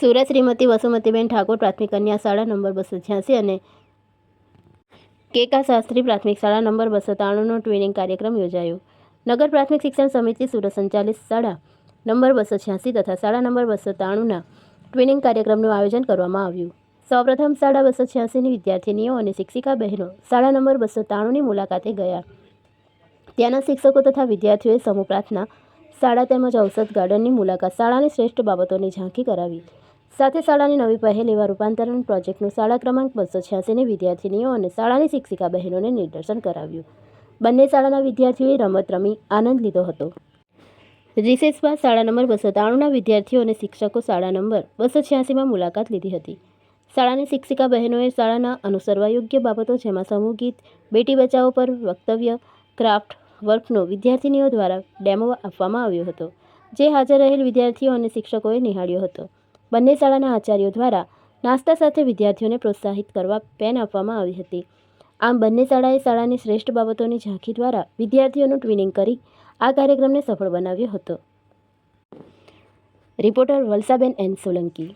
સુરત શ્રીમતી વસુમતીબેન ઠાકોર પ્રાથમિક કન્યા શાળા નંબર બસો છ્યાસી અને કેકા શાસ્ત્રી પ્રાથમિક શાળા નંબર બસો ત્રાણુંનો ટ્વિનિંગ કાર્યક્રમ યોજાયો. નગર પ્રાથમિક શિક્ષણ સમિતિ સુરત સંચાલિત શાળા નંબર બસો છ્યાસી તથા શાળા નંબર બસો ત્રાણુંના ટ્વિનિંગ કાર્યક્રમનું આયોજન કરવામાં આવ્યું. સૌપ્રથમ શાળા બસો છ્યાસીની વિદ્યાર્થીનીઓ અને શિક્ષિકા બહેનો શાળા નંબર બસો ત્રાણુંની મુલાકાતે ગયા. ત્યાંના શિક્ષકો તથા વિદ્યાર્થીઓએ સમૂહ પ્રાર્થના, શાળા તેમજ ઔષધ ગાર્ડનની મુલાકાત, શાળાની શ્રેષ્ઠ બાબતોની ઝાંખી કરાવી. સાથે શાળાની નવી પહેલ એવા રૂપાંતરણ પ્રોજેક્ટનું શાળા ક્રમાંક બસો છ્યાસીની વિદ્યાર્થીનીઓ અને શાળાની શિક્ષિકા બહેનોને નિદર્શન કરાવ્યું. બંને શાળાના વિદ્યાર્થીઓએ રમત રમી આનંદ લીધો હતો. રિસેસ બાદ શાળા નંબર બસો ત્રાણુંના વિદ્યાર્થીઓ અને શિક્ષકો શાળા નંબર બસો છ્યાસીમાં મુલાકાત લીધી હતી. શાળાની શિક્ષિકા બહેનોએ શાળાના અનુસરવા યોગ્ય બાબતો જેમાં સમૂહ ગીત, બેટી બચાવો પર વક્તવ્ય, ક્રાફ્ટ વર્કનો વિદ્યાર્થીનીઓ દ્વારા ડેમો આપવામાં આવ્યો હતો, જે હાજર રહેલ વિદ્યાર્થીઓ અને શિક્ષકોએ નિહાળ્યો હતો. બંને શાળાના આચાર્યો દ્વારા નાસ્તા સાથે વિદ્યાર્થીઓને પ્રોત્સાહિત કરવા પેન આપવામાં આવી હતી. આમ બંને શાળાએ શાળાની શ્રેષ્ઠ બાબતોની ઝાંખી દ્વારા વિદ્યાર્થીઓનું ટ્વિનિંગ કરી આ કાર્યક્રમને સફળ બનાવ્યો હતો. રિપોર્ટર વલસાબેન એન સોલંકી.